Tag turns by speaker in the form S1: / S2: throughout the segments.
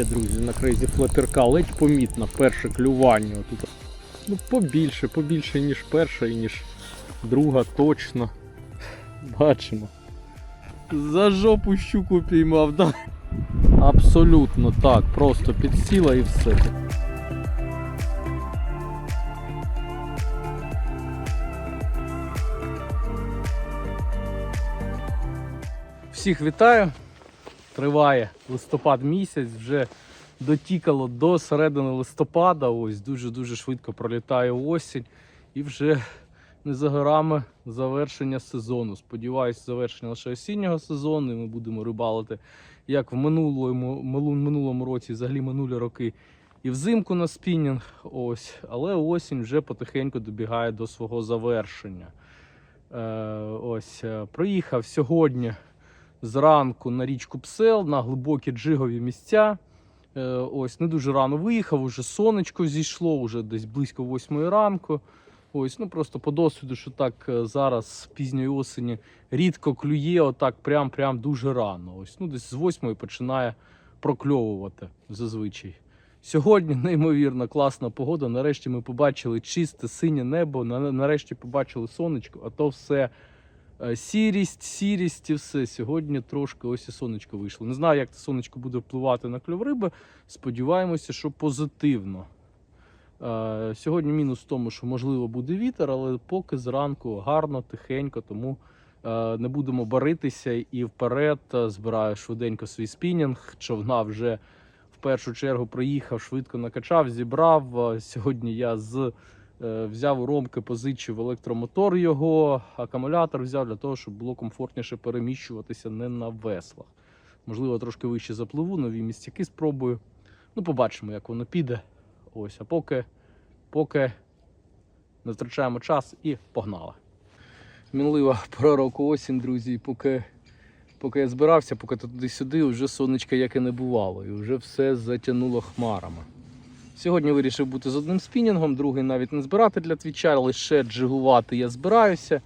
S1: Є, друзі, на крейзі флатерка ледь помітно перше клювання. Тут, ну, побільше, побільше, ніж перша, і ніж друга, точно. Бачимо. За жопу щуку піймав, да? Абсолютно так, просто підсіла і все. Всіх вітаю. Триває листопад місяць, вже дотікало до середини листопада. Ось дуже-дуже швидко пролітає осінь і вже не за горами завершення сезону. Сподіваюсь, завершення лише осіннього сезону. І ми будемо рибалити як в минулому, минулому, році, взагалі минулі роки. І взимку на спінінг, ось, але осінь вже потихеньку добігає до свого завершення. Е, ось, е, приїхав сьогодні зранку на річку Псел на глибокі джигові місця. Е, ось не дуже рано виїхав, уже сонечко зійшло, вже десь близько восьмої ранку. Ось, ну просто по досвіду, що так е, зараз пізньої осені рідко клює, отак прям прям дуже рано. Ось, ну десь з восьмої починає прокльовувати зазвичай. Сьогодні неймовірно класна погода. Нарешті ми побачили чисте синє небо. Нарешті побачили сонечко, а то все Сірість, сірість і все. Сьогодні трошки ось і сонечко вийшло. Не знаю, як це сонечко буде впливати на кльов риби. Сподіваємося, що позитивно. Е, Сьогодні мінус в тому, що можливо буде вітер, але поки зранку гарно, тихенько, тому е, не будемо баритися і вперед е, збираю швиденько свій спінінг. Човна вже в першу чергу приїхав, швидко накачав, зібрав. Е, Сьогодні я з Е, Взяв у Ромки, позичив електромотор його, акумулятор взяв для того, щоб було комфортніше переміщуватися не на веслах. Можливо, трошки вище запливу, нові містяки спробую. Ну, побачимо, як воно піде. Ось, а поки, поки не втрачаємо час і погнали. Мінлива пора року осінь, друзі, поки, поки я збирався, поки туди-сюди, вже сонечка як і не бувало, і вже все затягнуло хмарами. Сьогодні вирішив бути з одним спінінгом, другий навіть не збирати для твіча, лише джигувати я збираюся.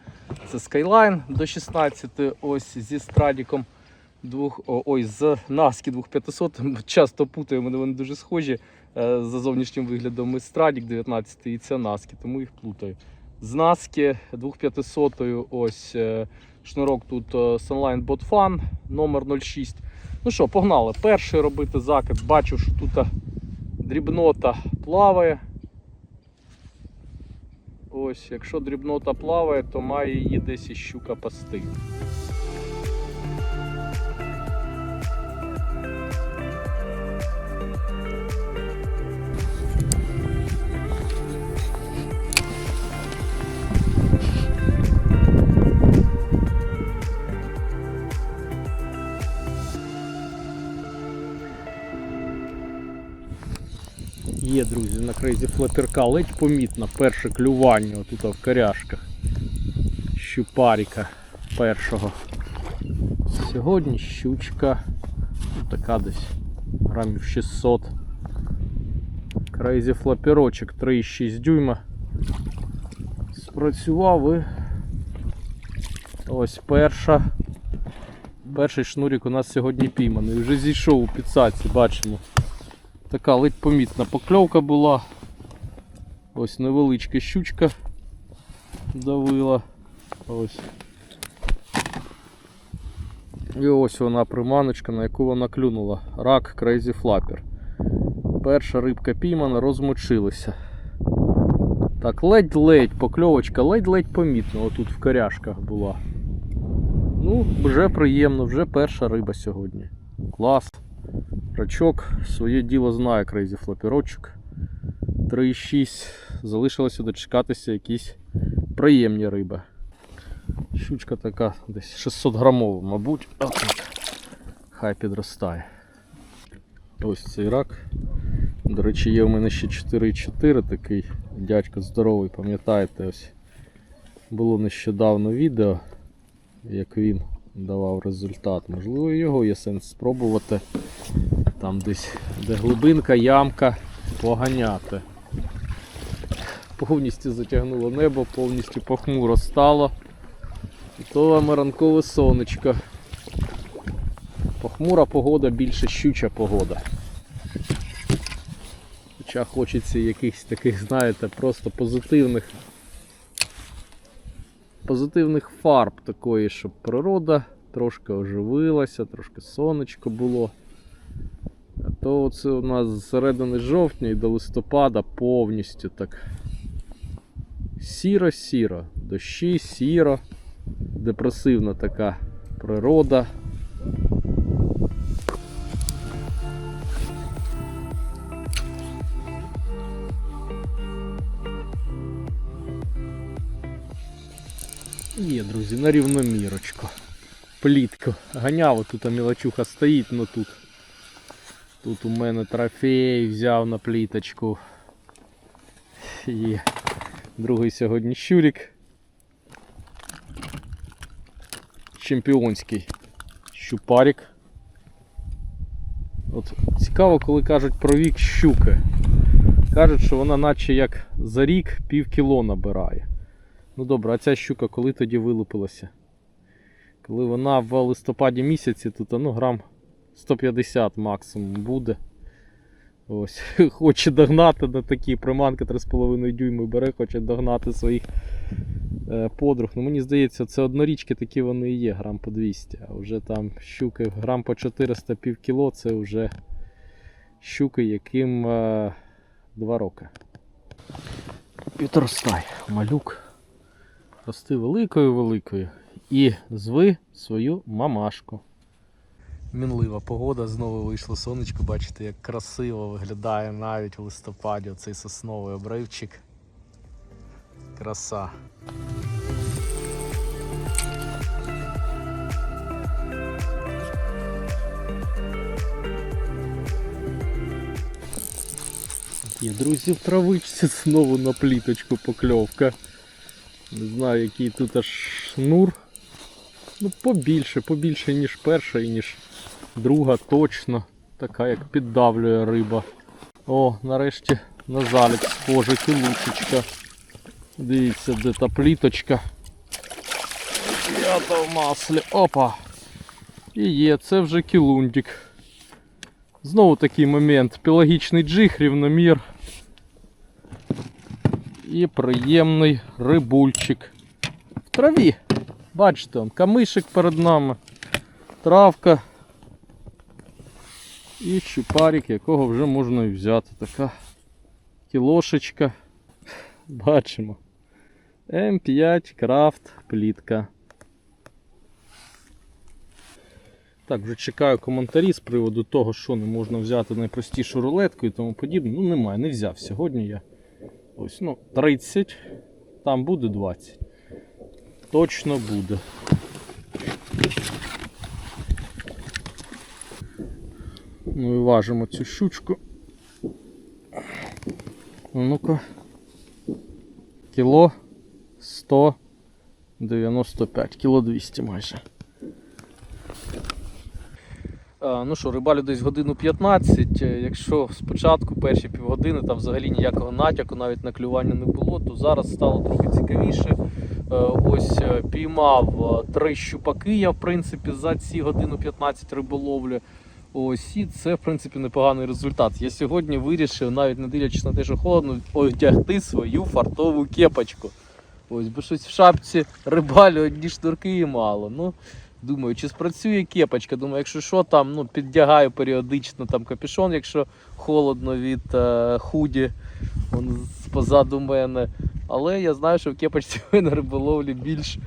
S1: Це Skyline до 16, ось зі страдіком двох, ой, з Наски 2500. Часто путаю, вони, вони дуже схожі е, за зовнішнім виглядом. І Страдік 19 і ця Наски, тому їх плутаю. З Наски 2500 ось е, шнурок тут Sunline Bot Fun номер 06. Ну що, погнали. Перший робити закид. Бачу, що тут дрібнота плаває. Ось, якщо дрібнота плаває, то має її десь і щука пасти. Є, друзі, на крейзі флатерка ледь помітно перше клювання отут в коряшках. Щупаріка першого. Сьогодні щучка ну, така десь грамів 600. Крейзі флаперочок 3,6 дюйма. Спрацював і ось перша. Перший шнурик у нас сьогодні пійманий. Вже зійшов у підсадці, бачимо. Така ледь помітна покльовка була. Ось невеличка щучка давила. Ось. І ось вона приманочка, на яку вона клюнула. Рак Crazy Flapper. Перша рибка піймана, розмочилася. Так, ледь-ледь покльовочка, ледь-ледь помітно отут в коряшках була. Ну, вже приємно, вже перша риба сьогодні. Клас. Рачок своє діло знає крейзі флоперочок. 3,6. Залишилося дочекатися якісь приємні риби. Щучка така десь 600 грамова, мабуть. Отак. Хай підростає. Ось цей рак. До речі, є в мене ще 4,4 такий дядько здоровий, пам'ятаєте, ось було нещодавно відео, як він давав результат. Можливо, його є сенс спробувати. Там десь, де глибинка, ямка, поганяти. Повністю затягнуло небо, повністю похмуро стало. І то вам ранкове сонечко. Похмура погода, більше щуча погода. Хоча хочеться якихось таких, знаєте, просто позитивних позитивних фарб такої, щоб природа трошки оживилася, трошки сонечко було. То це у нас з середини жовтня і до листопада повністю так сіро-сіро, дощі, сіро, депресивна така природа. Є, друзі, на рівномірочку. Плітку. Ганяв, тут мілочуха стоїть, ну тут. Тут у мене трофей взяв на пліточку. Є. Другий сьогодні щурик. Чемпіонський щупарик. От цікаво, коли кажуть про вік щуки. Кажуть, що вона наче як за рік пів кіло набирає. Ну добре, а ця щука коли тоді вилупилася? Коли вона в листопаді місяці, тут ну, грам 150 максимум буде. Ось, Хоче догнати на такі приманки 3,5 дюйми бере, хоче догнати своїх е, подруг. Ну Мені здається, це однорічки такі вони і є, грам по 200. А вже там щуки грам по 400 пів кіло, це вже щуки, яким е, 2 роки. Підростай, малюк. Рости великою-великою. І зви свою мамашку. Мінлива погода, знову вийшло сонечко, бачите, як красиво виглядає навіть в листопаді цей сосновий обривчик. Краса. Є, друзі, в травичці знову на пліточку покльовка. Не знаю, який тут аж шнур. Ну, побільше, побільше, ніж перша і ніж друга точно. Така як піддавлює риба. О, нарешті на залік схоже кілушечка. Дивіться, де та пліточка. П'ята в маслі. Опа! І є, це вже кілундик. Знову такий момент. Пелагічний джиг, рівномір. І приємний рибульчик. В траві. Бачите, камишик перед нами, травка і щупарик, якого вже можна і взяти. Така кілошечка. Бачимо. М5 крафт плітка. Так, вже чекаю коментарі з приводу того, що не можна взяти найпростішу рулетку і тому подібне. Ну, немає, не взяв сьогодні я. Ось, ну, 30, там буде 20. Точно буде. Ну і важимо цю щучку. Ну-ка. Кіло 195, кіло 200 майже. Ну що, рибалю десь годину 15. Е, Якщо спочатку перші півгодини там взагалі ніякого натяку, навіть на клювання не було, то зараз стало трохи цікавіше. Е, Ось е, піймав три щупаки я в принципі за ці годину 15 риболовлі. Ось і це в принципі непоганий результат. Я сьогодні вирішив, навіть не дивлячись на те, що холодно, одягти свою фартову кепочку. Ось, бо щось в шапці рибалю одні шнурки і мало. Ну, Думаю, чи спрацює кепочка. Думаю, якщо що, там ну, піддягаю періодично там капюшон, якщо холодно від е, худі он позаду мене. Але я знаю, що в кепочці на риболовлі більш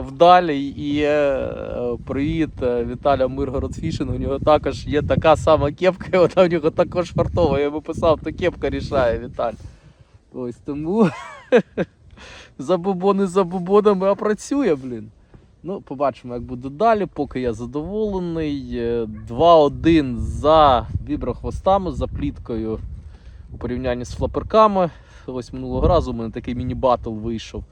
S1: вдалі. І е, привіт е, Віталя Миргород Фішинг. У нього також є така сама кепка, вона в нього також фартова. Я йому писав, то кепка рішає, Віталь. Ось тому забобони за бобонами, а працює, блін. Ну, побачимо, як буде далі. Поки я задоволений. Е, 2-1 за віброхвостами, за пліткою у порівнянні з флаперками. Ось минулого разу у мене такий міні-батл вийшов.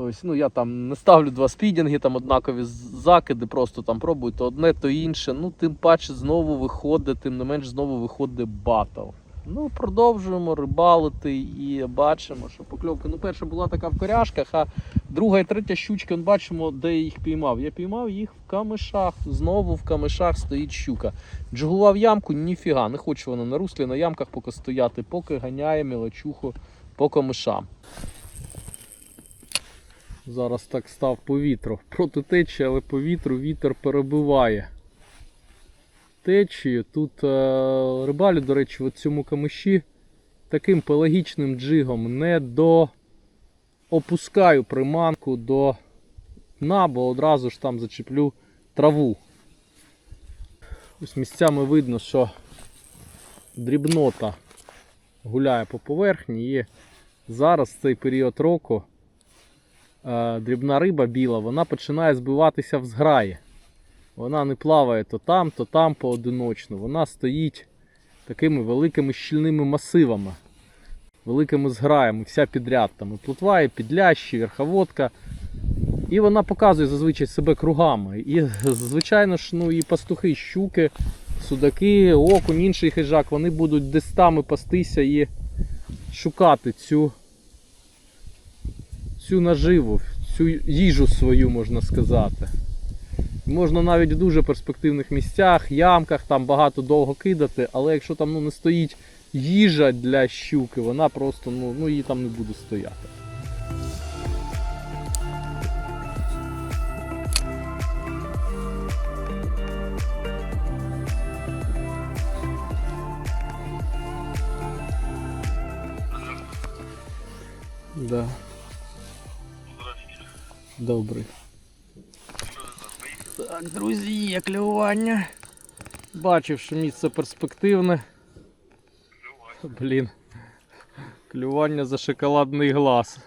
S1: Ось, ну Я там не ставлю два спідінги, там однакові закиди, просто там пробую то одне, то інше. Ну, тим паче знову виходить, тим не менш знову виходить батл. Ну, продовжуємо рибалити і бачимо, що покльовка. Ну, перша була така в коряшках, а друга і третя щучка, он бачимо, де я їх піймав. Я піймав їх в камишах. Знову в камишах стоїть щука. Джигував ямку, ніфіга, не хоче вона на руслі, на ямках поки стояти, поки ганяє мілочуху по камишам. Зараз так став по вітру. Проти течії, але по вітру вітер перебиває течію. Тут е, рибалю, до речі, в цьому камиші таким пелагічним джигом не до опускаю приманку до дна, бо одразу ж там зачеплю траву. Ось місцями видно, що дрібнота гуляє по поверхні і зараз цей період року дрібна риба біла, вона починає збиватися в зграї. Вона не плаває то там, то там поодиночно. Вона стоїть такими великими щільними масивами, великими зграями, вся підряд там. І плотва, і підлящі, верховодка. І вона показує зазвичай себе кругами. І, звичайно ж, ну, і пастухи, щуки, судаки, окунь, інший хижак, вони будуть десь там і пастися і шукати цю, цю наживу, цю їжу свою, можна сказати. Можна навіть в дуже перспективних місцях, ямках, там багато довго кидати, але якщо там ну, не стоїть їжа для щуки, вона просто ну, ну, її там не буде стояти. Да. Добрий. Так, друзі, є клювання. Бачив, що місце перспективне. Блін. Клювання за шоколадний глаз.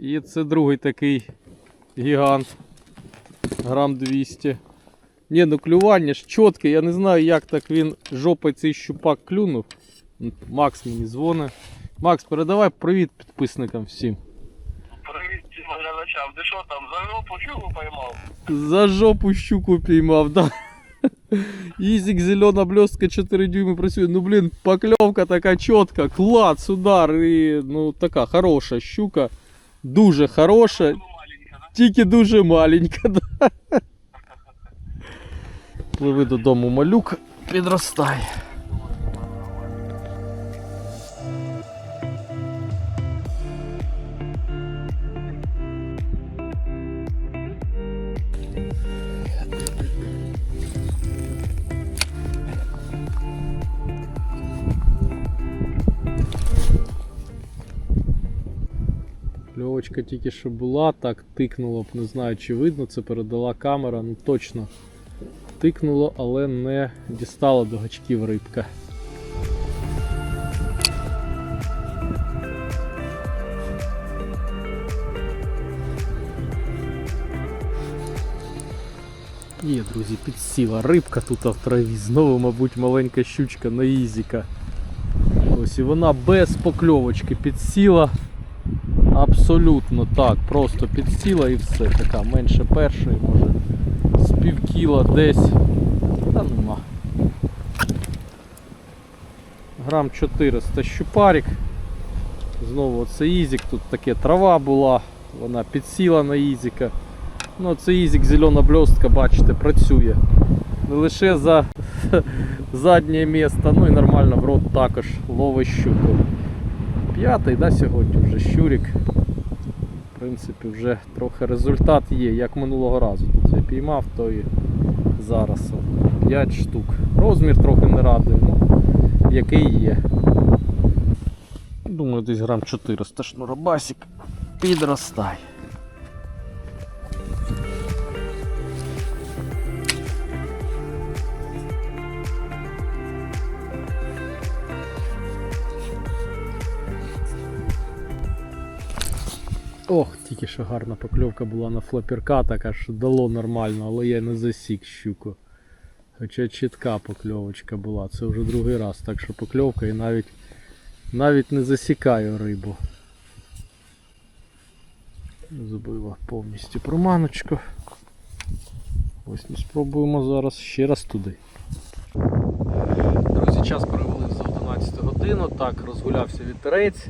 S1: І це другий такий гігант. Грам 200. Ні, ну клювання ж чітке, я не знаю, як так він жопою цей щупак клюнув. Макс мені дзвонить. Макс, передавай привіт підписникам всім.
S2: Привіт всім глядачам. Ти що там, за жопу щуку поймав?
S1: За жопу щуку піймав, да. Ізик, зелена блестка 4 дюйми працює. Ну блін, покльовка така чітка, клац, удар і ну така хороша щука. Дуже хороша,
S2: Ну, маленька, да?
S1: тільки дуже маленька. Да. Пливи додому малюк, підростає. Тільки що була, так тикнуло б, не знаю чи видно, це передала камера, ну точно тикнуло, але не дістала до гачків рибка. Є, друзі, підсіла рибка тут в траві. Знову, мабуть, маленька щучка на ізіка. Ось і вона без покльовочки підсіла. Абсолютно так, просто підсіла і все. Така менше першої, може з пів кіла десь. Та нема. Грам 400 щупарик. Знову оце ізік, тут таке трава була, вона підсіла на ізіка. Ну це ізік, зелена блістка, бачите, працює. Не лише за заднє місце, ну і нормально в рот також ловить щуку. П'ятий, да, сьогодні вже щурик. В принципі, вже трохи результат є, як минулого разу. Тут я піймав, то і зараз 5 штук. Розмір трохи не радує, ну який є. Думаю, десь грам 400 шнуробасик підростай. Ох, тільки що гарна покльовка була на флоперка, така що дало нормально, але я не засік щуку. Хоча чітка покльовочка була, це вже другий раз, так що покльовка і навіть навіть не засікаю рибу. Забила повністю проманочку. Ось ну, спробуємо зараз ще раз туди. Друзі, час перевели з 11 12 годину, так, розгулявся вітерець.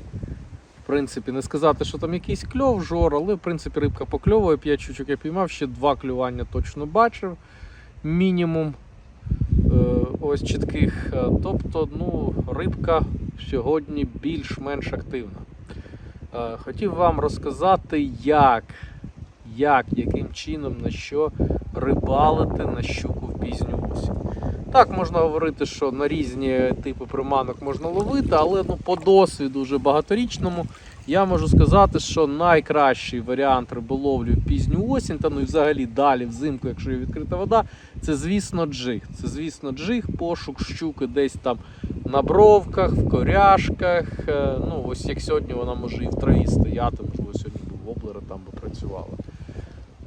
S1: В принципі, не сказати, що там якийсь кльов, жор, але в принципі рибка покльовує, 5 щучок я піймав, ще два клювання точно бачив. Мінімум е, ось чітких. Е, Тобто, ну, рибка сьогодні більш-менш активна. Е, Хотів вам розказати, як, як, яким чином, на що рибалити на щуку в пізню осінь. Так, можна говорити, що на різні типи приманок можна ловити, але ну, по досвіду вже багаторічному я можу сказати, що найкращий варіант риболовлі в пізню осінь, та ну і взагалі далі взимку, якщо є відкрита вода, це звісно джиг. Це звісно джиг, пошук щуки десь там на бровках, в коряшках. Е, Ну, ось як сьогодні вона може і в траві стояти, можливо, сьогодні був воблери, там би працювала.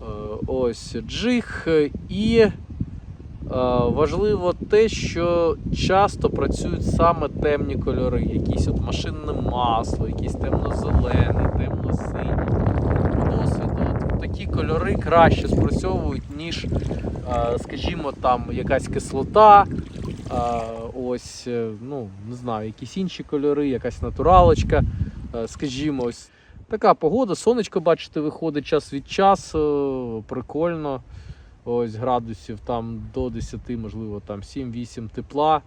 S1: Е, Ось джиг е, і. Е, Важливо те, що часто працюють саме темні кольори, якісь от машинне масло, якісь темно-зелений, темно-синій. По досвіду такі кольори краще спрацьовують, ніж, е, скажімо, там якась кислота, е, ось, ну, не знаю, якісь інші кольори, якась натуралочка, скажімо, ось така погода, сонечко, бачите, виходить час від часу, прикольно ось градусів там до 10, можливо там 7-8 тепла,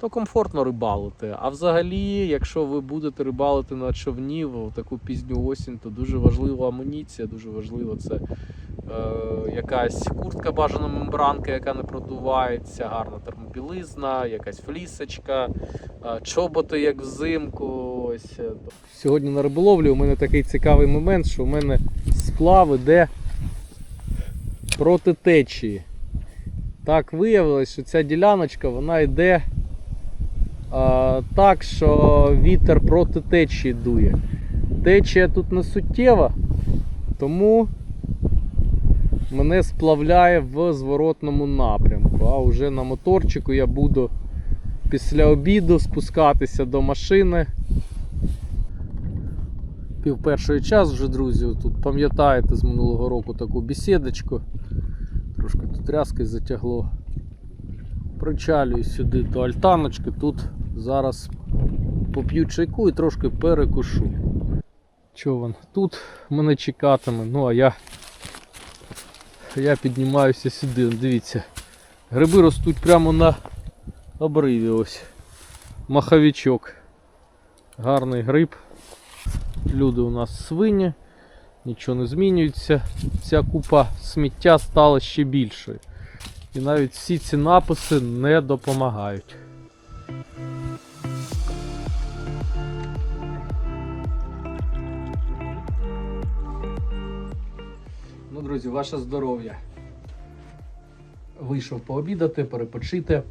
S1: то комфортно рибалити. А взагалі, якщо ви будете рибалити на човні в таку пізню осінь, то дуже важлива амуніція, дуже важливо це е, якась куртка бажана мембранка, яка не продувається, гарна термобілизна, якась флісочка, е, чоботи, як взимку. Ось. е. Сьогодні на риболовлі у мене такий цікавий момент, що у мене сплав іде проти течії. Так виявилось, що ця діляночка вона йде а, так, що вітер проти течії дує. Течія тут не суттєва, тому мене сплавляє в зворотному напрямку. А вже на моторчику я буду після обіду спускатися до машини. Пів першої час вже, друзі, тут пам'ятаєте з минулого року таку бесідочку. Трошки тут рязки затягло. Причалюю сюди до альтаночки, тут зараз поп'ю чайку і трошки перекушу. Човен тут мене чекатиме, ну а я, я піднімаюся сюди, дивіться. Гриби ростуть прямо на обриві ось. Маховичок. Гарний гриб. Люди у нас свині, нічого не змінюється. Ця купа сміття стала ще більшою. І навіть всі ці написи не допомагають. Ну, друзі, ваше здоров'я. Вийшов пообідати, перепочити.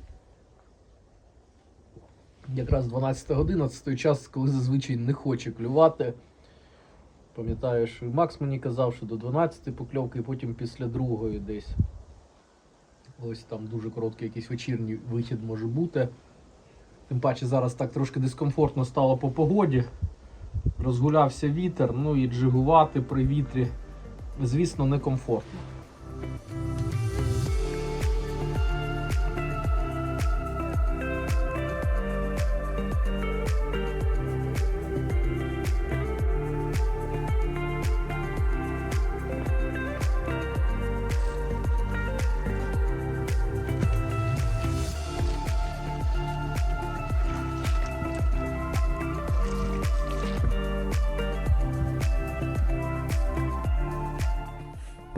S1: Якраз 12 година це той час, коли зазвичай не хоче клювати. Пам'ятаю, що Макс мені казав, що до 12 покльовки, і потім після другої десь. Ось там дуже короткий якийсь вечірній вихід може бути. Тим паче зараз так трошки дискомфортно стало по погоді. Розгулявся вітер, ну і джигувати при вітрі, звісно, некомфортно.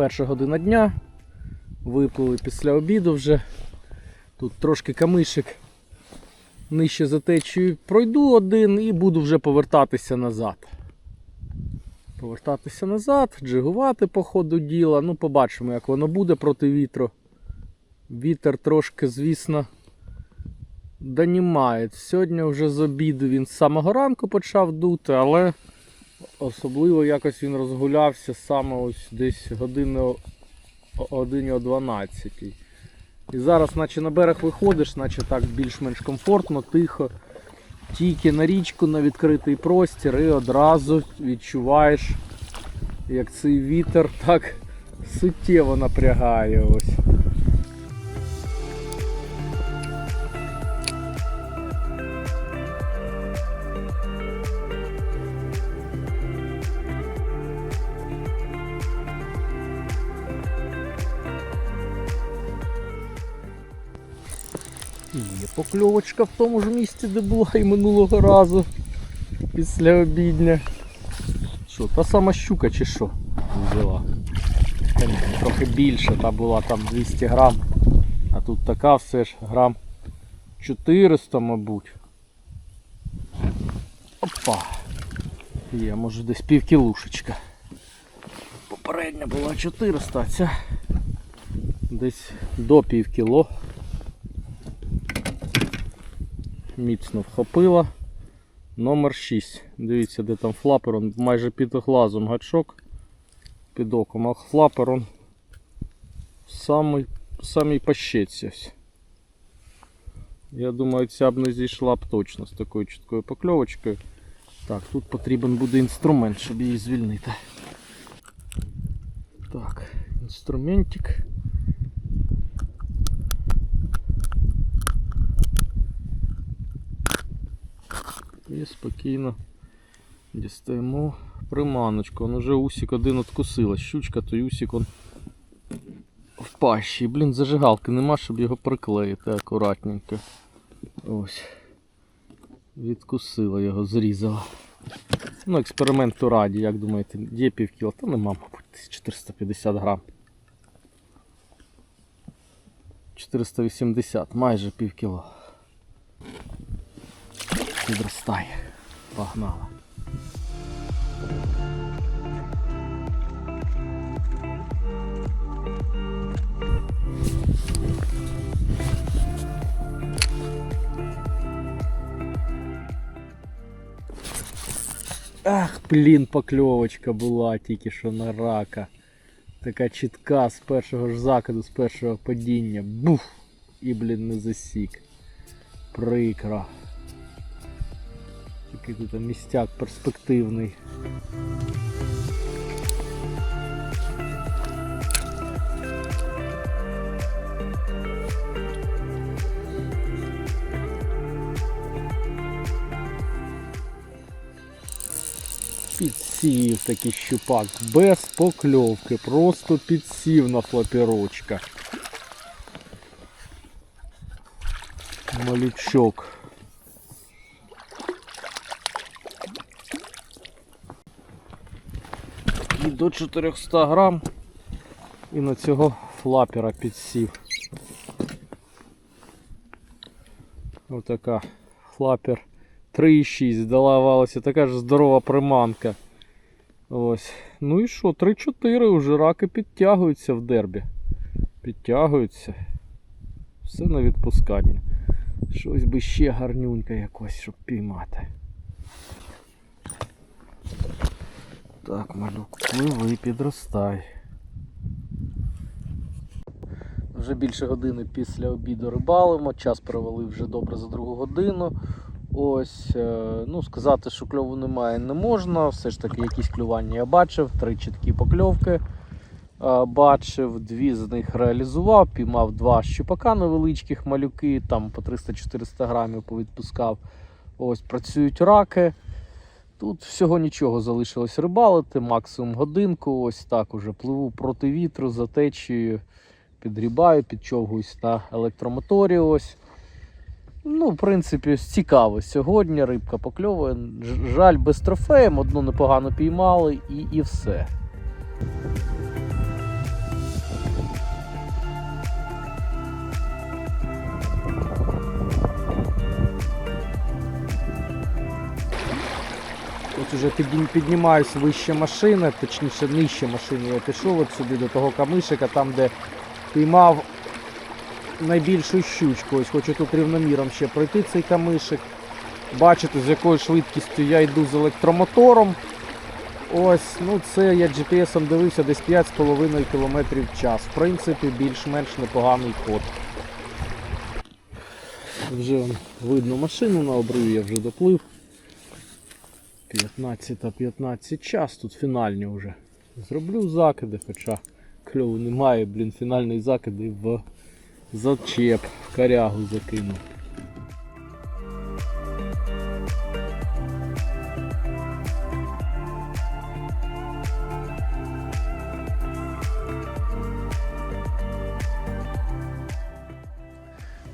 S1: Перша година дня. Виплили після обіду вже. Тут трошки камишик нижче за течією пройду один і буду вже повертатися назад. Повертатися назад, джигувати по ходу діла. Ну, побачимо, як воно буде проти вітру. Вітер трошки, звісно, донімає. Сьогодні вже з обіду він з самого ранку почав дути, але Особливо якось він розгулявся саме ось десь години годині о 12. І зараз, наче на берег виходиш, наче так більш-менш комфортно, тихо. Тільки на річку, на відкритий простір і одразу відчуваєш, як цей вітер так суттєво напрягає. Ось. Покльовочка в тому ж місці, де була і минулого разу. Після обідня. Що, та сама щука чи що? Взяла. Трохи більше, та була там 200 грам. А тут така все ж грам 400, мабуть. Опа. Є, може десь півкілушечка. Попередня була 400, а ця десь до пів кіло. Міцно вхопила. Номер 6. Дивіться, де там флапер, он майже під глазом гачок. Під оком, а флапер он в самій, в самій пащеці. Я думаю, ця б не зійшла б точно з такою чіткою покльовочкою. Так, тут потрібен буде інструмент, щоб її звільнити. Так, інструментик. І спокійно дістаємо приманочку. Он уже усік один откусила. Щучка, то й усік он в пащі. Блін, зажигалки нема, щоб його приклеїти акуратненько. Ось. Відкусила його, зрізала. Ну, експерименту раді, як думаєте, є пів кіла? Та нема, мабуть, 450 грам. 480, майже пів кіло. Підростає. Погнала. Ах, блін, покльовочка була тільки що на рака. Така чітка з першого ж закиду, з першого падіння. Буф! І, блін, не засік. Прикро. Такий тут містяк перспективний. Підсів такий щупак без покльовки, просто підсів на флаперочка. Малючок. І до 400 грам і на цього флапера підсів. Отака флапер 3,6 здавалося, така ж здорова приманка. Ось. Ну і що, 3-4 вже раки підтягуються в дербі. Підтягуються. Все на відпускання. Щось би ще гарнюнька якось, щоб піймати. Так, малюк, пливи, підростай. Вже більше години після обіду рибалимо, час провалив вже добре за другу годину. Ось, е, ну сказати, що кльову немає, не можна. Все ж таки, якісь клювання я бачив, три чіткі покльовки е, бачив, дві з них реалізував, піймав два щупака невеличких малюки, там по 300-400 грамів повідпускав. Ось працюють раки. Тут всього нічого залишилось рибалити, максимум годинку. Ось так уже пливу проти вітру, за течією, підрібаю, підчовгуюсь на електромоторі. Ось. Ну, в принципі, цікаво сьогодні. Рибка покльовує. Жаль, без трофеєм, одну непогано піймали і, і все. Тут уже піднімаюсь вище машини, точніше нижче машини. Я пішов от сюди до того камишика, там де піймав найбільшу щучку. Ось хочу тут рівноміром ще пройти цей камишик. Бачите, з якою швидкістю я йду з електромотором. Ось, ну це я GPS дивився десь 5,5 км в час. В принципі, більш-менш непоганий ход. Вже видно машину на обриві, я вже доплив. 15-15 час, тут фінальні вже. Зроблю закиди, хоча кльову немає, блін, фінальний закиди в зачеп, в корягу закинув.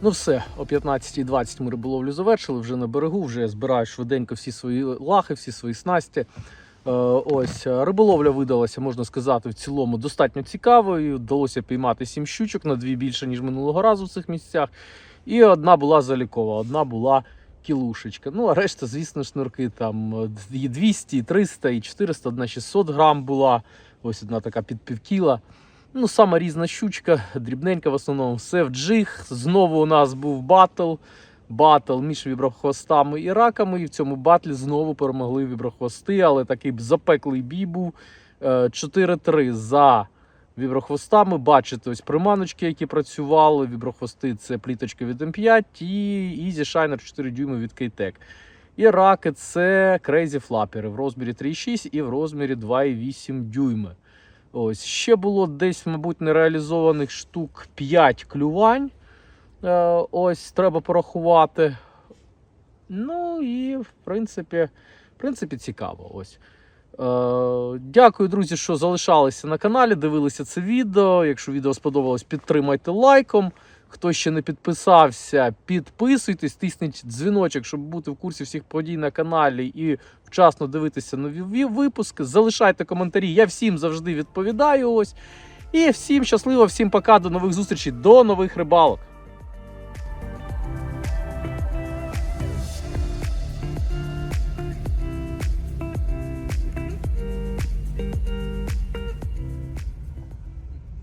S1: Ну все, о 15.20 ми риболовлю завершили, вже на берегу, вже я збираю швиденько всі свої лахи, всі свої снасті. Е, ось е, риболовля видалася, можна сказати, в цілому достатньо цікавою. Вдалося піймати сім щучок на дві більше, ніж минулого разу в цих місцях. І одна була залікова, одна була кілушечка. Ну, а решта, звісно, шнурки там е, і 200, і 300, і 400, одна 600 грам була. Ось одна така під півкіла. Ну, сама різна щучка, дрібненька в основному, все в джиг. Знову у нас був батл. Батл між віброхвостами і раками. І в цьому батлі знову перемогли віброхвости, але такий запеклий бій був. Е, 4-3 за віброхвостами. Бачите, ось приманочки, які працювали. Віброхвости це пліточка від М5 і Easy Shiner 4 дюйми від Кейтек. І раки це Crazy Flapper в розмірі 3,6 і в розмірі 2,8 дюйми. Ось ще було десь, мабуть, нереалізованих штук 5 клювань. Е, ось треба порахувати. Ну і в принципі, в принципі цікаво. Ось. Е, дякую, друзі, що залишалися на каналі, дивилися це відео. Якщо відео сподобалось, підтримайте лайком. Хто ще не підписався, підписуйтесь, тисніть дзвіночок, щоб бути в курсі всіх подій на каналі і вчасно дивитися нові випуски. Залишайте коментарі. Я всім завжди відповідаю. Ось. І всім щасливо, всім пока, до нових зустрічей, до нових рибалок.